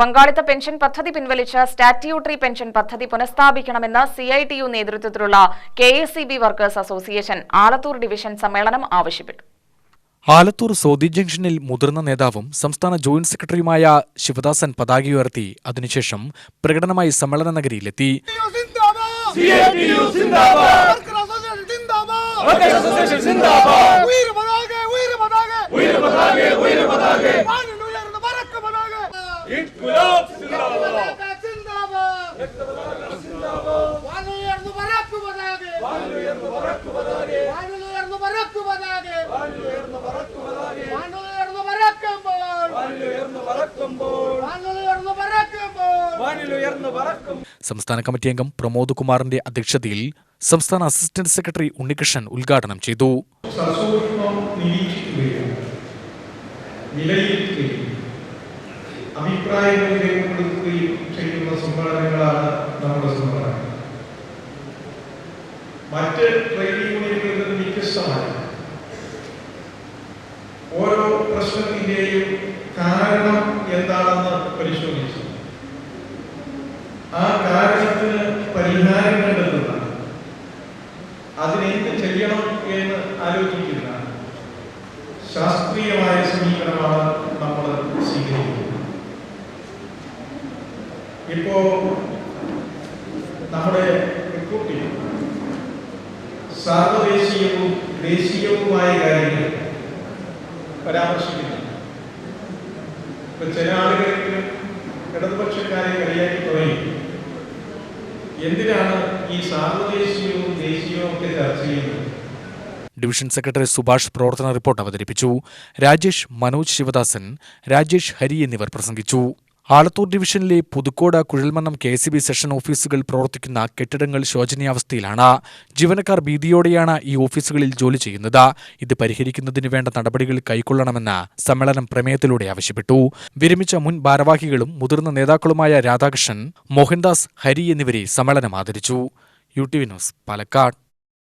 പങ്കാളിത്ത പെൻഷൻ പദ്ധതി പിൻവലിച്ച സ്റ്റാറ്റ്യൂട്ടറി പെൻഷൻ പദ്ധതി പുനഃസ്ഥാപിക്കണമെന്ന് സി ഐ ടി യു നേതൃത്വത്തിലുള്ള K S C B workers association Alathur division സമ്മേളനം ആവശ്യപ്പെട്ടു. ആലത്തൂർ സോദി ജംഗ്ഷനിൽ മുതിർന്ന നേതാവും സംസ്ഥാന ജോയിന്റ് സെക്രട്ടറിയുമായ ശിവദാസൻ പതാക ഉയർത്തി. അതിനുശേഷം പ്രകടനമായി സമ്മേളന നഗരിയിലെത്തി. സംസ്ഥാന കമ്മിറ്റി അംഗം പ്രമോദ് കുമാറിന്റെ അധ്യക്ഷതയിൽ സംസ്ഥാന അസിസ്റ്റന്റ് സെക്രട്ടറി ഉണ്ണികൃഷ്ണൻ ഉദ്ഘാടനം ചെയ്തു. അഭിപ്രായങ്ങൾ രേഖപ്പെടുത്തുകയും ചെയ്യുന്ന സംഘടനകളാണ് യൂണിയനുകളിൽ നിന്ന് വ്യത്യസ്തമായി ഓരോ പ്രശ്നത്തിന്റെയും കാരണം എന്താണെന്ന് പരിശോധിച്ചു. ആ കാരണത്തിന് പരിഹാരം കണ്ടെത്തുന്നതാണ് അതിനെന്ത് ചെയ്യണം എന്ന് ആലോചിക്കുന്ന ശാസ്ത്രീയമായ സമീപനമാണ് നമ്മൾ സ്വീകരിക്കുന്നത്. ഇപ്പോ നമ്മുടെ റിക്രൂട്ടിംഗ് സാർവദേശീയവും ദേശീയവുമായ കാര്യങ്ങൾ പരാമർശിക്കുന്നു. ഇപ്പൊ ചില ആളുകളെങ്കിലും ഇടതുപക്ഷക്കാരെ കളിയാക്കി തുടങ്ങി. എന്തിനാണ് ഈ സാർവദേശീയവും ദേശീയവും ഒക്കെ ചർച്ച ചെയ്യുന്നത്? ഡിവിഷൻ സെക്രട്ടറി സുഭാഷ് പ്രവർത്തന റിപ്പോർട്ട് അവതരിപ്പിച്ചു. രാജേഷ് മനോജ് ശിവദാസൻ രാജേഷ് ഹരി എന്നിവർ പ്രസംഗിച്ചു. ആലത്തൂർ ഡിവിഷനിലെ Puthukode Kuzhalmannam K C B section ഓഫീസുകൾ പ്രവർത്തിക്കുന്ന കെട്ടിടങ്ങൾ ശോചനീയാവസ്ഥയിലാണ്. ജീവനക്കാർ ഭീതിയോടെയാണ് ഈ ഓഫീസുകളിൽ ജോലി ചെയ്യുന്നത്. ഇത് പരിഹരിക്കുന്നതിന് വേണ്ട നടപടികൾ കൈക്കൊള്ളണമെന്ന് സമ്മേളനം പ്രമേയത്തിലൂടെ ആവശ്യപ്പെട്ടു. വിരമിച്ച മുൻ ഭാരവാഹികളും മുതിർന്ന നേതാക്കളുമായ രാധാകൃഷ്ണൻ മോഹൻദാസ് ഹരി എന്നിവരെ സമ്മേളനം ആദരിച്ചു. U T V news Palakkad.